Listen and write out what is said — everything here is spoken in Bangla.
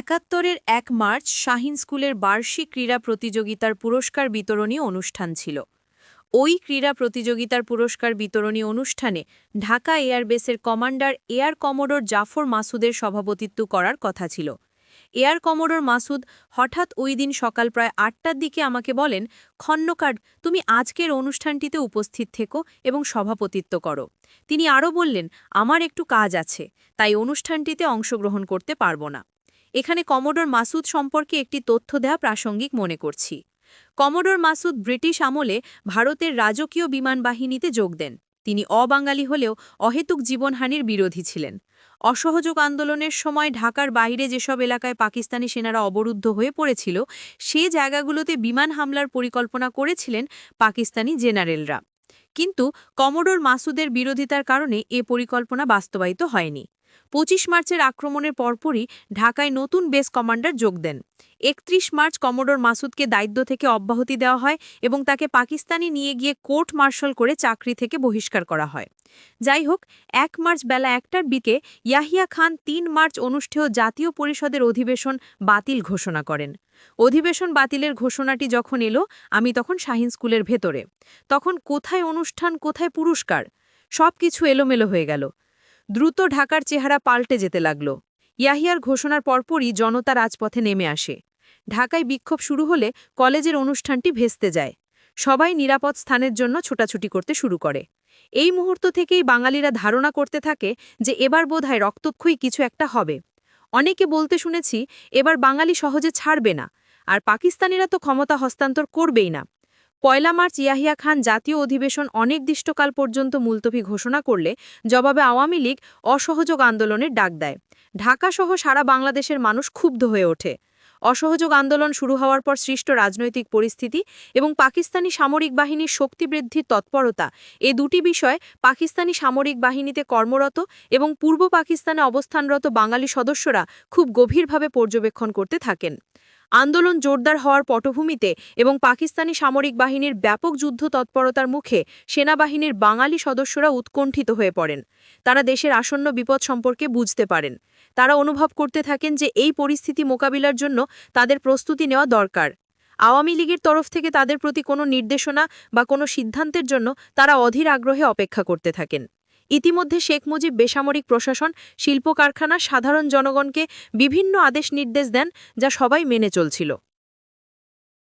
একাত্তরের এক মার্চ শাহিন স্কুলের বার্ষিক ক্রীড়া প্রতিযোগিতার পুরস্কার বিতরণী অনুষ্ঠান ছিল। ওই ক্রীড়া প্রতিযোগিতার পুরস্কার বিতরণী অনুষ্ঠানে ঢাকা এয়ারবেসের কমান্ডার এয়ার কমোডোর জাফর মাসুদের সভাপতিত্ব করার কথা ছিল। এয়ার কমোডোর মাসুদ হঠাৎ ওই দিন সকাল প্রায় আটটার দিকে আমাকে বলেন, খন্নকার, তুমি আজকের অনুষ্ঠানটিতে উপস্থিত থেকো এবং সভাপতিত্ব করো। তিনি আরও বললেন, আমার একটু কাজ আছে, তাই অনুষ্ঠানটিতে অংশগ্রহণ করতে পারব না। এখানে কমোডোর মাসুদ সম্পর্কে একটি তথ্য দেয়া প্রাসঙ্গিক মনে করছি। কমোডোর মাসুদ ব্রিটিশ আমলে ভারতের রাজকীয় বিমান বাহিনীতে যোগ দেন। তিনি অবাঙালি হলেও অহেতুক জীবনহানির বিরোধী ছিলেন। অসহযোগ আন্দোলনের সময় ঢাকার বাইরে যেসব এলাকায় পাকিস্তানি সেনারা অবরুদ্ধ হয়ে পড়েছিল, সে জায়গাগুলোতে বিমান হামলার পরিকল্পনা করেছিলেন পাকিস্তানি জেনারেলরা। কিন্তু কমোডোর মাসুদের বিরোধিতার কারণে এ পরিকল্পনা বাস্তবায়িত হয়নি। পঁচিশ মার্চের আক্রমণের পরপরই ঢাকায় নতুন বেস কমান্ডার যোগ দেন। একত্রিশ মার্চ কমোডোর মাসুদকে দায়িত্ব থেকে অব্যাহতি দেওয়া হয় এবং তাকে পাকিস্তানি নিয়ে গিয়ে কোর্ট মার্শাল করে চাকরি থেকে বহিষ্কার করা হয়। যাই হোক এক মার্চ বেলা একটার বিকে ইয়াহিয়া খান তিন মার্চ অনুষ্ঠেয় জাতীয় পরিষদের অধিবেশন বাতিল ঘোষণা করেন। অধিবেশন বাতিলের ঘোষণাটি যখন এলো, আমি তখন শাহিন স্কুলের ভেতরে। তখন কোথায় অনুষ্ঠান, কোথায় পুরস্কার? সব কিছু এলোমেলো হয়ে গেল। দ্রুত ঢাকার চেহারা পাল্টে যেতে লাগল। ইয়াহিয়ার ঘোষণার পরপরই জনতা রাজপথে নেমে আসে। ঢাকায় বিক্ষোভ শুরু হলে কলেজের অনুষ্ঠানটি ভেস্তে যায়। সবাই নিরাপদ স্থানের জন্য ছোটাছুটি করতে শুরু করে। এই মুহূর্ত থেকেই বাঙালিরা ধারণা করতে থাকে যে এবার বোধহয় রক্তক্ষয়ী কিছু একটা হবে। অনেকে বলতে শুনেছি, এবার বাঙালি সহজে ছাড়বে না, আর পাকিস্তানিরা তো ক্ষমতা হস্তান্তর করবেই না। পয়লা মার্চ ইয়াহিয়া খান জাতীয় অধিবেশন অনির্দিষ্টকাল পর্যন্ত মুলতবি ঘোষণা করলে জবাবে আওয়ামী লীগ অসহযোগ আন্দোলনের ডাক দেয়। ঢাকাসহ সারা বাংলাদেশের মানুষ ক্ষুব্ধ হয়ে ওঠে। অসহযোগ আন্দোলন শুরু হওয়ার পর সৃষ্ট রাজনৈতিক পরিস্থিতি এবং পাকিস্তানি সামরিক বাহিনীর শক্তিবৃদ্ধির তৎপরতা, এ দুটি বিষয় পাকিস্তানি সামরিক বাহিনীতে কর্মরত এবং পূর্ব পাকিস্তানে অবস্থানরত বাঙালি সদস্যরা খুব গভীরভাবে পর্যবেক্ষণ করতে থাকেন। আন্দোলন জোরদার হওয়ার পটভূমিতে এবং পাকিস্তানি সামরিক বাহিনীর ব্যাপক যুদ্ধ তৎপরতার মুখে সেনাবাহিনীর বাঙালি সদস্যরা উৎকণ্ঠিত হয়ে পড়েন। তারা দেশের আসন্ন বিপদ সম্পর্কে বুঝতে পারেন। তারা অনুভব করতে থাকেন যে এই পরিস্থিতি মোকাবিলার জন্য তাদের প্রস্তুতি নেওয়া দরকার। আওয়ামী লীগের তরফ থেকে তাদের প্রতি কোনো নির্দেশনা বা কোনো সিদ্ধান্তের জন্য তারা অধীর আগ্রহে অপেক্ষা করতে থাকেন। ইতিমধ্যে শেখ মুজিব বেসামরিক প্রশাসন শিল্প কারখানা সাধারণ জনগণকে বিভিন্ন আদেশ নির্দেশ দেন যা সবাই মেনে চলছিল।